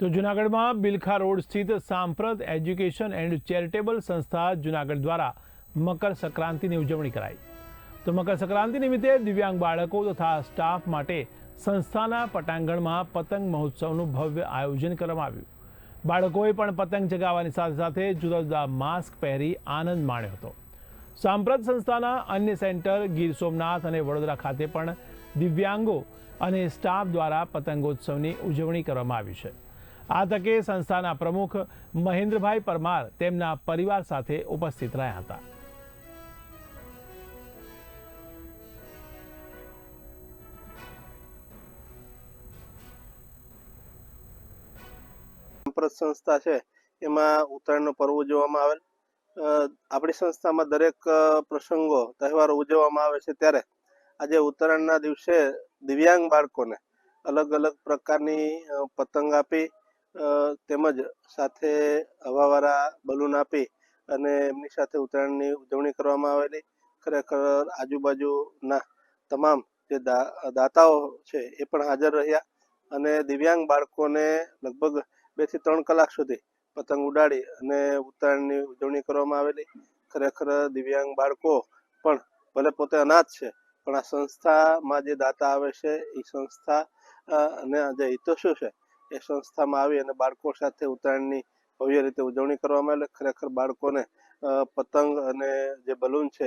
તો જૂનાગઢમાં બિલખા રોડ સ્થિત સાંપ્રત એજ્યુકેશન એન્ડ ચેરિટેબલ સંસ્થા જૂનાગઢ દ્વારા મકર સંક્રાંતિની ઉજવણી કરાઈ. તો મકર સંક્રાંતિ નિમિત્તે દિવ્યાંગ બાળકો તથા સ્ટાફ માટે સંસ્થાના પટાંગણમાં પતંગ મહોત્સવનું ભવ્ય આયોજન કરવામાં આવ્યું. બાળકોએ પણ પતંગ ચગાવવાની સાથે સાથે જુદા જુદા માસ્ક પહેરી આનંદ માણ્યો હતો. સાંપ્રત સંસ્થાના અન્ય સેન્ટર ગીર સોમનાથ અને વડોદરા ખાતે પણ દિવ્યાંગો અને સ્ટાફ દ્વારા પતંગોત્સવની ઉજવણી કરવામાં આવી છે. આ તકે સંસ્થાના પ્રમુખ મહેન્દ્રભાઈ પરમાર તેમના પરિવાર સાથે ઉપસ્થિત રહ્યા હતા. સંસ્થા છે, એમાં ઉત્તરાયણનો પર્વ ઉજવવામાં આવેલ. આપણી સંસ્થામાં દરેક પ્રસંગો, તહેવારો ઉજવવામાં આવે છે ત્યારે આજે ઉત્તરાયણના દિવસે દિવ્યાંગ બાળકોને અલગ અલગ પ્રકારની પતંગ આપી તેમજ સાથે હવાવાળા બલૂન આપી અને એમની સાથે ઉત્તરાયણની ઉજવણી કરવામાં આવેલી. ખરેખર આજુબાજુના તમામ જે દાતાઓ છે એ પણ હાજર રહ્યા અને દિવ્યાંગ બાળકોને લગભગ બેથી ત્રણ કલાક સુધી પતંગ ઉડાડી અને ઉત્તરાયણની ઉજવણી કરવામાં આવેલી. ખરેખર દિવ્યાંગ બાળકો પણ ભલે પોતે અનાથ છે, પણ આ સંસ્થામાં જે દાતા આવે છે એ સંસ્થા અને જે હિતો શું છે એ સંસ્થામાં આવી અને બાળકો સાથે ઉત્તરાયણની ભવ્ય રીતે ઉજવણી કરવામાં આવેલી. ખરેખર બાળકોને પતંગ અને જે બલૂન છે